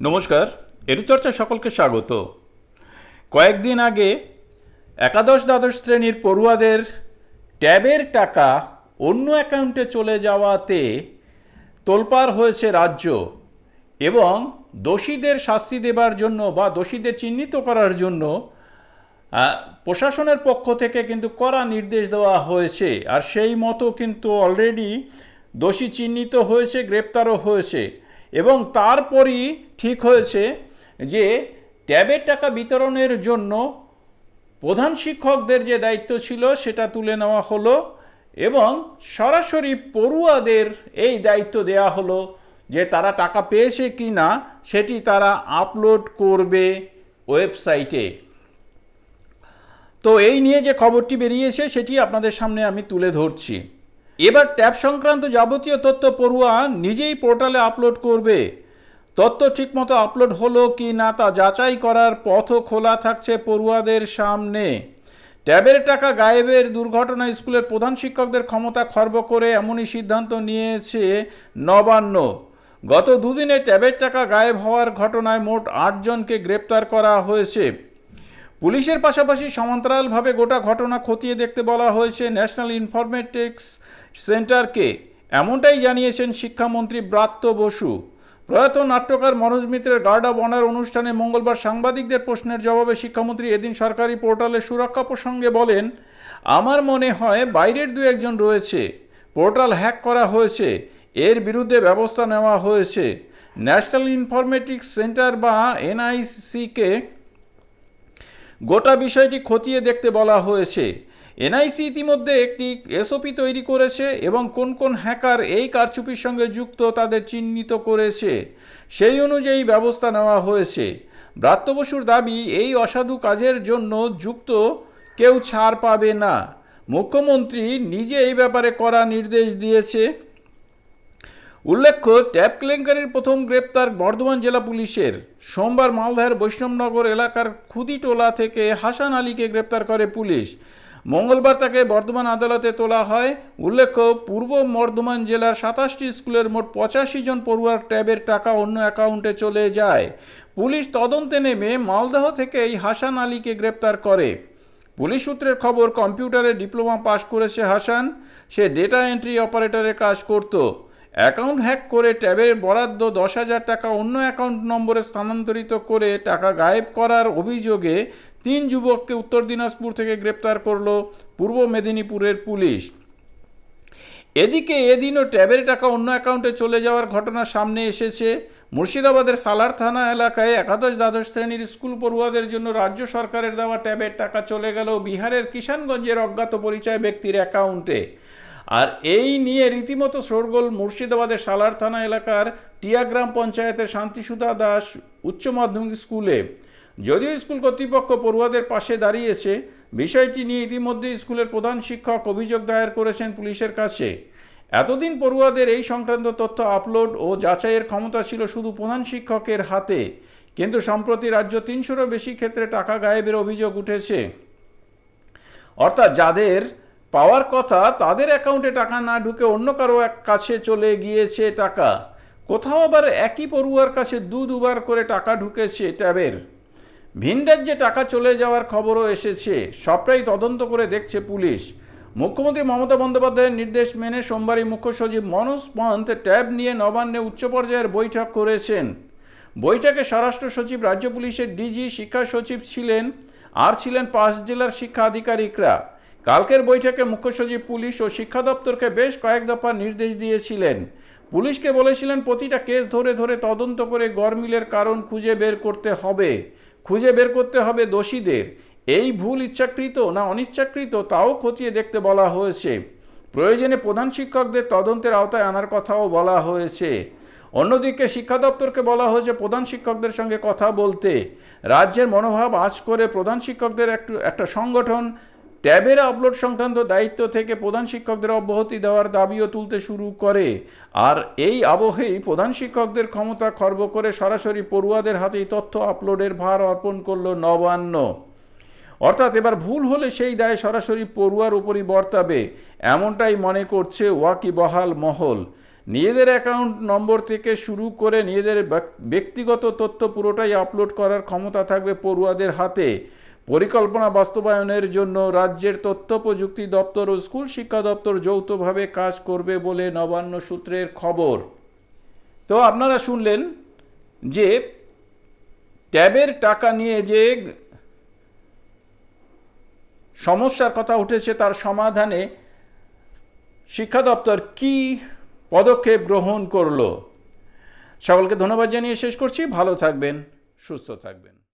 নমস্কার এরুচর্চা সকলকে স্বাগত। কয়েকদিন আগে একাদশ দ্বাদশ শ্রেণির পড়ুয়াদের ট্যাবের টাকা অন্য অ্যাকাউন্টে চলে যাওয়াতে তোলপাড় হয়েছে রাজ্য এবং দোষীদের শাস্তি দেবার জন্য বা দোষীদের চিহ্নিত করার জন্য প্রশাসনের পক্ষ থেকে কিন্তু কড়া নির্দেশ দেওয়া হয়েছে। আর সেই মতো কিন্তু অলরেডি দোষী চিহ্নিত হয়েছে, গ্রেপ্তারও হয়েছে। এবং তারপরই ঠিক হয়েছে যে ট্যাবের টাকা বিতরণের জন্য প্রধান শিক্ষকদের যে দায়িত্ব ছিল, সেটা তুলে নেওয়া হলো এবং সরাসরি পড়ুয়াদের এই দায়িত্ব দেওয়া হলো যে তারা টাকা পেয়েছে কি না, সেটি তারা আপলোড করবে ওয়েবসাইটে। তো এই নিয়ে যে খবরটি বেরিয়েছে, সেটি আপনাদের সামনে আমি তুলে ধরছি। এবার ট্যাব সংক্রান্ত যাবতীয় তথ্য পড়ুয়া নিজেই পোর্টালে আপলোড করবে। তথ্য ঠিকমতো আপলোড হলো কি না তা যাচাই করার পথও খোলা থাকছে পড়ুয়াদের সামনে। ট্যাবের টাকা গায়েবের দুর্ঘটনা স্কুলের প্রধান শিক্ষকদের ক্ষমতা খর্ব করে এমনই সিদ্ধান্ত নিয়েছে নবান্ন। গত দুদিনে ট্যাবের টাকা গায়েব হওয়ার ঘটনায় মোট আটজনকে গ্রেপ্তার করা হয়েছে। পুলিশের পাশাপাশি সমান্তরালভাবে গোটা ঘটনা খতিয়ে দেখতে বলা হয়েছে ন্যাশনাল ইনফরমেটিক্স সেন্টারকে। এমনটাই জানিয়েছেন শিক্ষামন্ত্রী ব্রাত্য বসু। প্রয়াত নাট্যকার মনোজ মিত্রের গার্ড অব অনার অনুষ্ঠানে মঙ্গলবার সাংবাদিকদের প্রশ্নের জবাবে শিক্ষামন্ত্রী এদিন সরকারি পোর্টালে সুরক্ষা প্রসঙ্গে বলেন, আমার মনে হয় বাইরের দু একজন রয়েছে। পোর্টাল হ্যাক করা হয়েছে। এর বিরুদ্ধে ব্যবস্থা নেওয়া হয়েছে। ন্যাশনাল ইনফরমেটিক্স সেন্টার বা এনআইসিকে গোটা বিষয়টি খতিয়ে দেখতে বলা হয়েছে। এনআইসি ইতিমধ্যে একটি এসওপি তৈরি করেছে এবং কোন কোন হ্যাকার এই কারচুপির সঙ্গে যুক্ত তাদের চিহ্নিত করেছে, সেই অনুযায়ী ব্যবস্থা নেওয়া হয়েছে। ব্রাত্য বসুর দাবি, এই অসাধু কাজের জন্য যুক্ত কেউ ছাড় পাবে না। মুখ্যমন্ত্রী নিজে এই ব্যাপারে করা নির্দেশ দিয়েছে। উল্লেখ্য ট্যাব কেলেঙ্কারির প্রথম গ্রেপ্তার বর্ধমান জেলা পুলিশের। সোমবার মালদাহের বৈষ্ণবনগর এলাকার খুদিটোলা থেকে হাসান আলীকে গ্রেপ্তার করে পুলিশ। মঙ্গলবার তাকে বর্ধমান আদালতে তোলা হয়। উল্লেখ্য, পূর্ব বর্ধমান জেলার সাতাশটি স্কুলের মোট পঁচাশি জন পড়ুয়ার ট্যাবের টাকা অন্য অ্যাকাউন্টে চলে যায়। পুলিশ তদন্তে নেমে মালদহ থেকে এই হাসান আলীকে গ্রেপ্তার করে। পুলিশ সূত্রের খবর, কম্পিউটারে ডিপ্লোমা পাশ করেছে হাসান। সে ডেটা এন্ট্রি অপারেটরের কাজ করত। অ্যাকাউন্ট হ্যাক করে ট্যাবের বরাদ্দ দশ হাজার টাকা অন্য অ্যাকাউন্ট নম্বরে স্থানান্তরিত করে টাকা গায়েব করার অভিযোগে তিন যুবককে উত্তর দিনাজপুর থেকে গ্রেপ্তার করল পূর্ব মেদিনীপুরের পুলিশ। এদিকে এদিনও ট্যাবের টাকা অন্য অ্যাকাউন্টে চলে যাওয়ার ঘটনা সামনে এসেছে। মুর্শিদাবাদের সালার থানা এলাকায় একাদশ দ্বাদশ শ্রেণির স্কুল পড়ুয়াদের জন্য রাজ্য সরকারের দেওয়া ট্যাবের টাকা চলে গেল বিহারের কিষানগঞ্জের অজ্ঞাত পরিচয় ব্যক্তির অ্যাকাউন্টে। আর এই নিয়ে রীতিমতো শোরগোল মুর্শিদাবাদের সালার থানা এলাকার টিয়াগ্রাম পঞ্চায়েতের শান্তিসুধা দাস উচ্চ মাধ্যমিক স্কুলে। যদিও স্কুল কর্তৃপক্ষ পড়ুয়াদের পাশে দাঁড়িয়েছে, বিষয়টি নিয়ে ইতিমধ্যে স্কুলের প্রধান শিক্ষক অভিযোগ দায়ের করেছেন পুলিশের কাছে। এতদিন পড়ুয়াদের এই সংক্রান্ত তথ্য আপলোড ও যাচাইয়ের ক্ষমতা ছিল শুধু প্রধান শিক্ষকের হাতে। কিন্তু সম্প্রতি রাজ্য তিনশোরও বেশি ক্ষেত্রে টাকা গায়েবের অভিযোগ উঠেছে। অর্থাৎ যাদের পাওয়ার কথা, তাদের অ্যাকাউন্টে টাকা না ঢুকে অন্য কারও এক কাছে চলে গিয়েছে টাকা। কোথাও আবার একই পড়ুয়ার কাছে দু দুবার করে টাকা ঢুকেছে ট্যাবের। ভিন রাজ্যে টাকা চলে যাওয়ার খবরও এসেছে। সবটাই তদন্ত করে দেখছে পুলিশ। মুখ্যমন্ত্রী মমতা বন্দ্যোপাধ্যায়ের নির্দেশ মেনে সোমবারই মুখ্য সচিব মনোজ পন্থ ট্যাব নিয়ে নবান্নে উচ্চ পর্যায়ের বৈঠক করেছেন। বৈঠকে স্বরাষ্ট্র সচিব, রাজ্য পুলিশের ডিজি শিক্ষা সচিব ছিলেন, আর ছিলেন পাঁচ জেলার শিক্ষা আধিকারিকরা। কালকের বৈঠকে মুখ্য সচিব, পুলিশ ও শিক্ষা দপ্তরকে বেশ কয়েক দফা নির্দেশ দিয়েছিলেন। পুলিশকে বলেছিলেন, প্রতিটা কেস ধরে ধরে তদন্ত করে গরমিলের কারণ খুঁজে বের করতে হবে। খুঁজে বের করতে হবে দোষীদের। এই ভুল ইচ্ছাকৃত না অনিচ্ছাকৃত তাও খতিয়ে দেখতে বলা হয়েছে। প্রয়োজনে প্রধান শিক্ষকদের তদন্তের আওতায় আনার কথাও বলা হয়েছে। অন্যদিকে শিক্ষা দপ্তরকে বলা হয়েছে, প্রধান শিক্ষকদের সঙ্গে কথা বলতে। রাজ্যের মনোভাব আজ করে প্রধান শিক্ষকদের একটু, একটা সংগঠন ট্যাবের আপলোড সংক্রান্ত দায়িত্ব থেকে প্রধান শিক্ষকদের অব্যাহতি দেওয়ার দাবিও তুলতে শুরু করে। আর এই আবহেই প্রধান শিক্ষকদের ক্ষমতা খর্ব করে সরাসরি পড়ুয়াদের হাতেই তথ্য আপলোডের ভার অর্পণ করল নবান্ন। অর্থাৎ এবার ভুল হলে সেই দায় সরাসরি পড়ুয়ার উপরই বর্তাবে, এমনটাই মনে করছে ওয়াকিবহাল মহল। নিজেদের অ্যাকাউন্ট নম্বর থেকে শুরু করে নিজেদের ব্যক- ব্যক্তিগত তথ্য পুরোটাই আপলোড করার ক্ষমতা থাকবে পড়ুয়াদের হাতে। পরিকল্পনা বাস্তবায়নের জন্য রাজ্যের তথ্য প্রযুক্তি দপ্তর ও স্কুল শিক্ষা দপ্তর যৌথভাবে কাজ করবে বলে নবান্ন সূত্রের খবর। তো আপনারা শুনলেন যে ট্যাবের টাকা নিয়ে যে সমস্যার কথা উঠেছে তার সমাধানে শিক্ষা দপ্তর কি পদক্ষেপ গ্রহণ করল। সকলকে ধন্যবাদ জানিয়ে শেষ করছি। ভালো থাকবেন, সুস্থ থাকবেন।